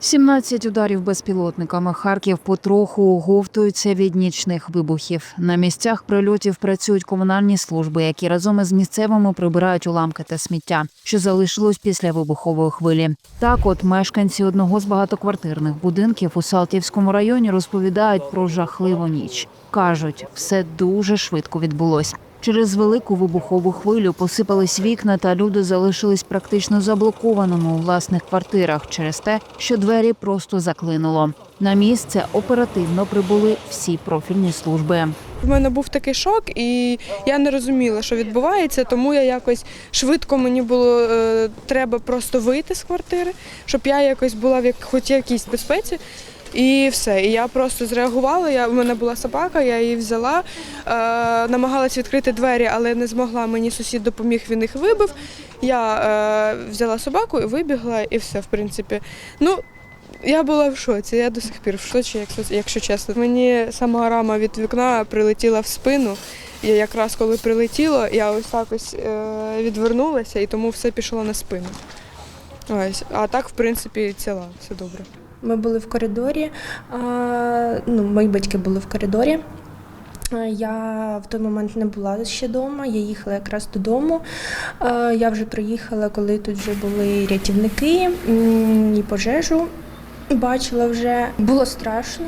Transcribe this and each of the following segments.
17 ударів безпілотниками. Харків потроху оговтується від нічних вибухів. На місцях прильотів працюють комунальні служби, які разом із місцевими прибирають уламки та сміття, що залишилось після вибухової хвилі. Так, от мешканці одного з багатоквартирних будинків у Салтівському районі розповідають про жахливу ніч. кажуть, все дуже швидко відбулось. Через велику вибухову хвилю посипались вікна, та люди залишились практично заблокованими у власних квартирах через те, що двері просто заклинуло. На місце оперативно прибули всі профільні служби. В мене був такий шок, і я не розуміла, що відбувається, тому я якось швидко мені було е, треба просто вийти з квартири, щоб я якось була в як, хоч якійсь безпеці. І все. І я просто зреагувала. Я, у мене була собака, я її взяла, е, намагалась відкрити двері, але не змогла. Мені сусід допоміг, він їх вибив. Я е, взяла собаку і вибігла, і все, в принципі. Ну, я була в шоці, я до сих пір в шоці, якщо, якщо чесно. Мені сама рама від вікна прилетіла в спину. І якраз коли прилетіло, я ось так ось е, відвернулася і тому все пішло на спину. Ось. А так, в принципі, ціла, все добре. Ми були в коридорі. Ну, мої батьки були в коридорі. Я в той момент не була ще вдома, я їхала якраз додому. Я вже приїхала, коли тут вже були рятівники і пожежу бачила вже. Було страшно,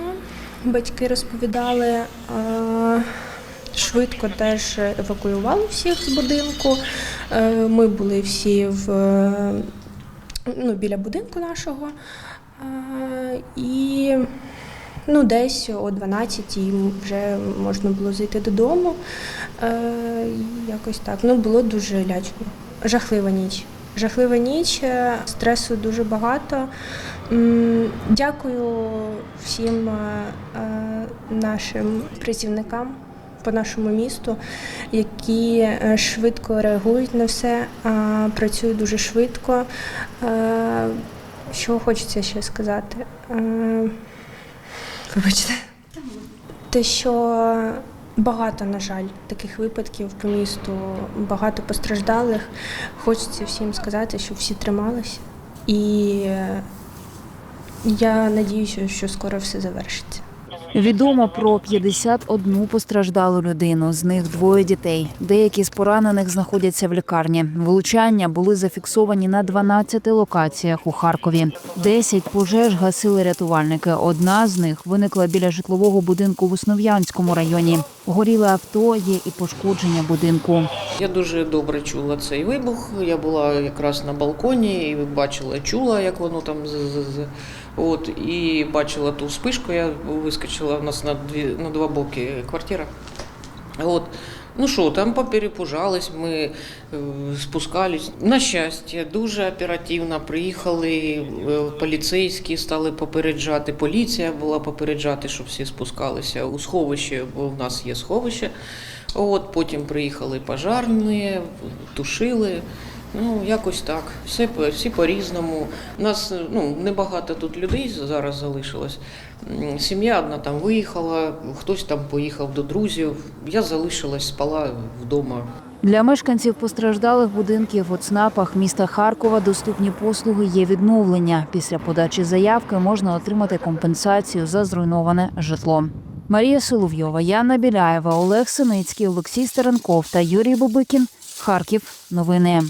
батьки розповідали. Швидко теж евакуювали всіх з будинку. Ми були всі в, ну, біля будинку нашого. Е, І ну, десь о 12 вже можна було зайти додому. Е, Якось так. Ну, було дуже лячно. Жахлива ніч. Жахлива ніч, е, стресу дуже багато. Дякую всім нашим працівникам по нашому місту, які швидко реагують на все, працюють дуже швидко. Що хочеться ще сказати? Е, Вибачте. Те, що багато, на жаль, таких випадків по місту, багато постраждалих. Хочеться всім сказати, щоб всі трималися. І я надіюся, що скоро все завершиться. Відомо про 51 постраждалу людину. З них двоє дітей. Деякі з поранених знаходяться в лікарні. Влучання були зафіксовані на 12 локаціях у Харкові. 10 пожеж гасили рятувальники. Одна з них виникла біля житлового будинку в Основ'янському районі. Горіле авто, є і пошкодження будинку. Я дуже добре чула цей вибух. Я була якраз на балконі і бачила, чула, як воно там з- з- От і бачила ту спишку. Я вискочила у нас на дві на два боки квартира. От. Ну що, там поперепужались, ми е, спускались. На щастя, дуже оперативно приїхали е, поліцейські, стали попереджати. Поліція була попереджати, щоб всі спускалися у сховище, бо в нас є сховище. От потім приїхали пожарні, тушили. Ну, якось так. Все, всі по-різному. У нас ну, небагато тут людей зараз залишилось. Сім'я одна там виїхала, хтось там поїхав до друзів. Я залишилась, спала вдома. Для мешканців постраждалих будинків у ЦНАПах міста Харкова доступні послуги є відновлення. Після подачі заявки можна отримати компенсацію за зруйноване житло. Марія Соловйова, Яна Біляєва, Олег Синицький, Олексій Стеренков та Юрій Бубикін. Харків. Новини.